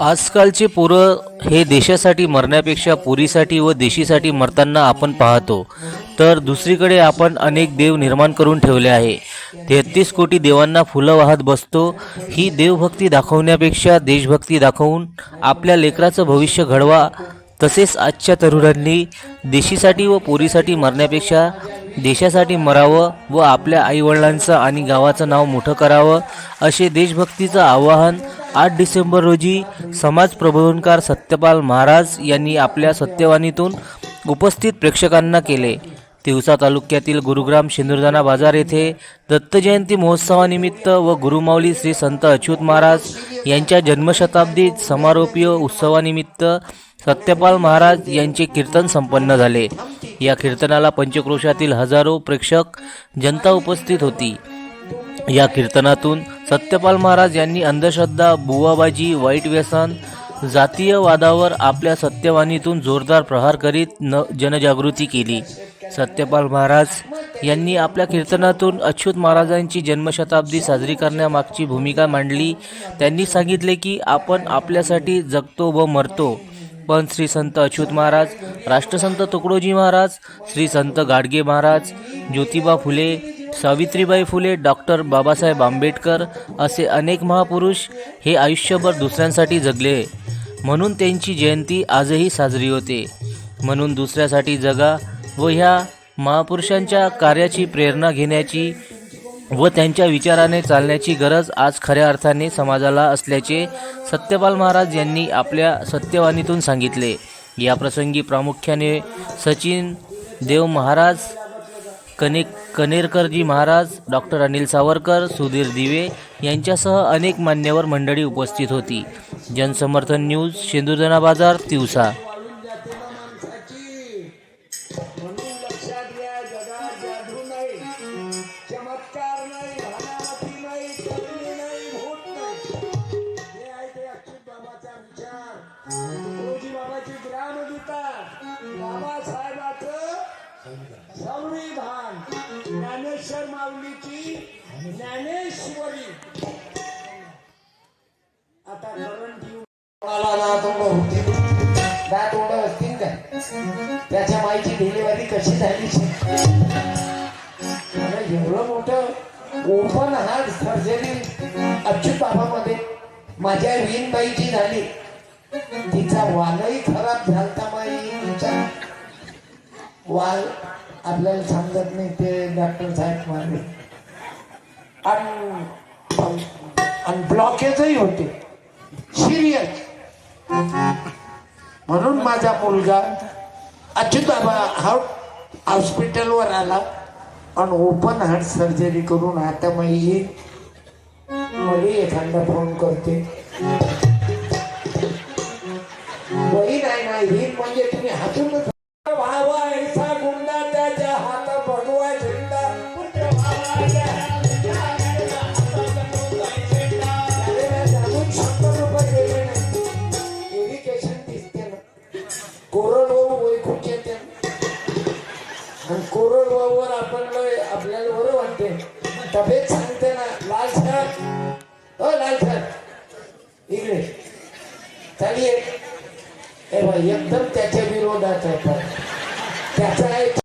आजकालचे पोरं हे देशासाठी मरण्यापेक्षा पुरीसाठी व देशीसाठी मरताना आपण पाहतो. तर दुसरीकडे आपण अनेक देव निर्माण करून ठेवले आहे. तेहतीस कोटी देवांना फुलं वाहत बसतो. ही देवभक्ती दाखवण्यापेक्षा देशभक्ती दाखवून आपल्या लेकराचं भविष्य घडवा. तसेच आजच्या तरुणांनी देशीसाठी व पोरीसाठी मरण्यापेक्षा देशासाठी मरावं व आपल्या आईवडिलांचं आणि गावाचं नाव मोठं करावं असे देशभक्तीचं आवाहन आठ डिसेंबर रोजी समाज प्रबोधनकार सत्यपाल महाराज यांनी आपल्या सत्यवाणीतून उपस्थित प्रेक्षकांना केले. तिवसा तालुक्यातील गुरुग्राम शेंदुरदाना बाजार येथे दत्तजयंती महोत्सवानिमित्त व गुरुमाऊली श्री संत अच्युत महाराज यांच्या जन्मशताब्दी समारोपीय उत्सवानिमित्त सत्यपाल महाराज यांचे कीर्तन संपन्न झाले. या कीर्तनाला पंचक्रोशातील हजारो प्रेक्षक जनता उपस्थित होती. या कीर्तनातून सत्यपाल महाराज यांनी अंधश्रद्धा बुवाबाजी वाईट व्यसन जातीयवादावर आपल्या सत्यवाणीतून जोरदार प्रहार करीत न जनजागृती केली. सत्यपाल महाराज यांनी आपल्या कीर्तनातून अच्युत महाराजांची जन्मशताब्दी साजरी करण्यामागची भूमिका मांडली. त्यांनी सांगितले की आपण आपल्यासाठी जगतो व मरतो पण श्री संत अच्युत महाराज राष्ट्रसंत तुकडोजी महाराज श्री संत गाडगे महाराज ज्योतिबा फुले सावित्रीबाई फुले डॉक्टर बाबासाहेब आंबेडकर असे अनेक महापुरुष हे आयुष्यभर दुसऱ्यांसाठी जगले. म्हणून त्यांची जयंती आजही साजरी होते. म्हणून दुसऱ्यासाठी जगा व ह्या महापुरुषांच्या कार्याची प्रेरणा घेण्याची व त्यांच्या विचाराने चालण्याची गरज आज खऱ्या अर्थाने समाजाला असल्याचे सत्यपाल महाराज यांनी आपल्या सत्यवाणीतून सांगितले. या प्रसंगी प्रामुख्याने सचिन देव महाराज कनेक कनेरकरजी महाराज डॉक्टर अनिल सावरकर सुधीर दिवे यांच्यासह अनेक मान्यवर मंडळी उपस्थित होती. जनसमर्थन न्यूज शेंदुर्जना बाजार तिवसा. बाबासाहेबाचं संविधान. ज्ञानेश्वर माऊलीची ज्ञानेश्वरी. आता करण येऊ होती. दात तोंड असतील काय त्याच्या माईची डिलिव्हरी कशी झाली? एवढं मोठं ओपन हार्ट सर्जरी अच्युत बाबामध्ये माझ्या वीणबाईची झाली. तिचा वालही खराब झालता. वाल आपल्याला समजत नाही ते डॉक्टर साहेब म्हणाले आणि ब्लॉकेजही होते. सिरियस म्हणून माझा मुलगा अच्युत बाबा हा हॉस्पिटलवर आला आणि ओपन हार्ट सर्जरी करून आता मग येईल मला एखादा फोन करते. बहीण आहे ना ही आणि कोरडवाहूवर आपण लय आपल्याला बरं वाटते. तब्येत सांगते ना लाल सर हो लाल सर इकडे. चालिये एकदम त्याच्या विरोधात आहे त्याचा आहे